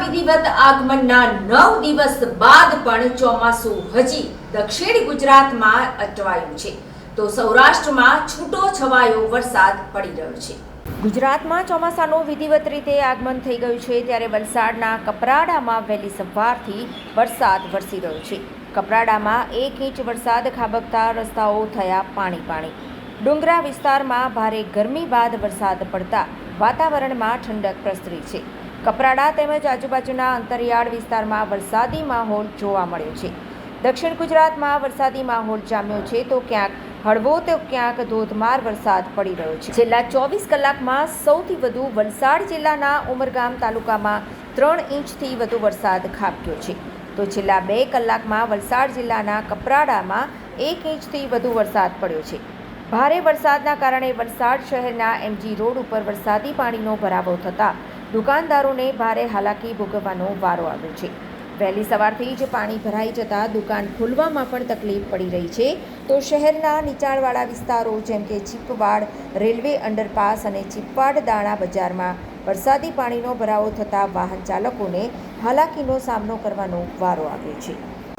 વિધિવત આગમનના નવ દિવસ બાદ પણ ચોમાસું હજી દક્ષિણ ગુજરાતમાં અટવાયું છે. તો સૌરાષ્ટ્રમાં છૂટો છવાયો વરસાદ પડી રહ્યો છે. ગુજરાતમાં ચોમાસાનું વિધિવત રીતે આગમન થઈ ગયું છે ત્યારે વલસાડના કપરાડામાં વહેલી સવારથી વરસાદ વરસી રહ્યો છે. કપરાડામાં એક ઇંચ વરસાદ ખાબકતા રસ્તાઓ થયા પાણી પાણી. ડુંગરા વિસ્તારમાં ભારે ગરમી બાદ વરસાદ પડતા વાતાવરણમાં ઠંડક પ્રસરી છે. કપરાડા તેમજ આજુબાજુના અંતરિયાળ વિસ્તારમાં વરસાદી માહોલ જોવા મળ્યો છે. દક્ષિણ ગુજરાતમાં વરસાદી માહોલ જામ્યો છે તો ક્યાંક હળવો તો ક્યાંક ધોધમાર વરસાદ પડી રહ્યો છે. છેલ્લા ચોવીસ કલાકમાં સૌથી વધુ વલસાડ જિલ્લાના ઉમરગામ તાલુકામાં ત્રણ ઇંચથી વધુ વરસાદ ખાબક્યો છે. તો છેલ્લા બે કલાકમાં વલસાડ જિલ્લાના કપરાડામાં એક ઇંચથી વધુ વરસાદ પડ્યો છે. ભારે વરસાદના કારણે વલસાડ શહેરના એમજી રોડ ઉપર વરસાદી પાણીનો ભરાવો થતાં દુકાનદારોને ભારે હાલાકી ભોગવવાનો વારો આવ્યો છે. વહેલી સવારથી જ પાણી ભરાઈ જતાં દુકાન ખોલવામાં પણ તકલીફ પડી રહી છે. તો શહેરના નીચાણવાળા વિસ્તારો જેમ કે ચીપવાડ, રેલવે અંડરપાસ અને ચીપવાડ દાણા બજારમાં વરસાદી પાણીનો ભરાવો થતાં વાહન ચાલકોને હાલાકીનો સામનો કરવાનો વારો આવ્યો છે.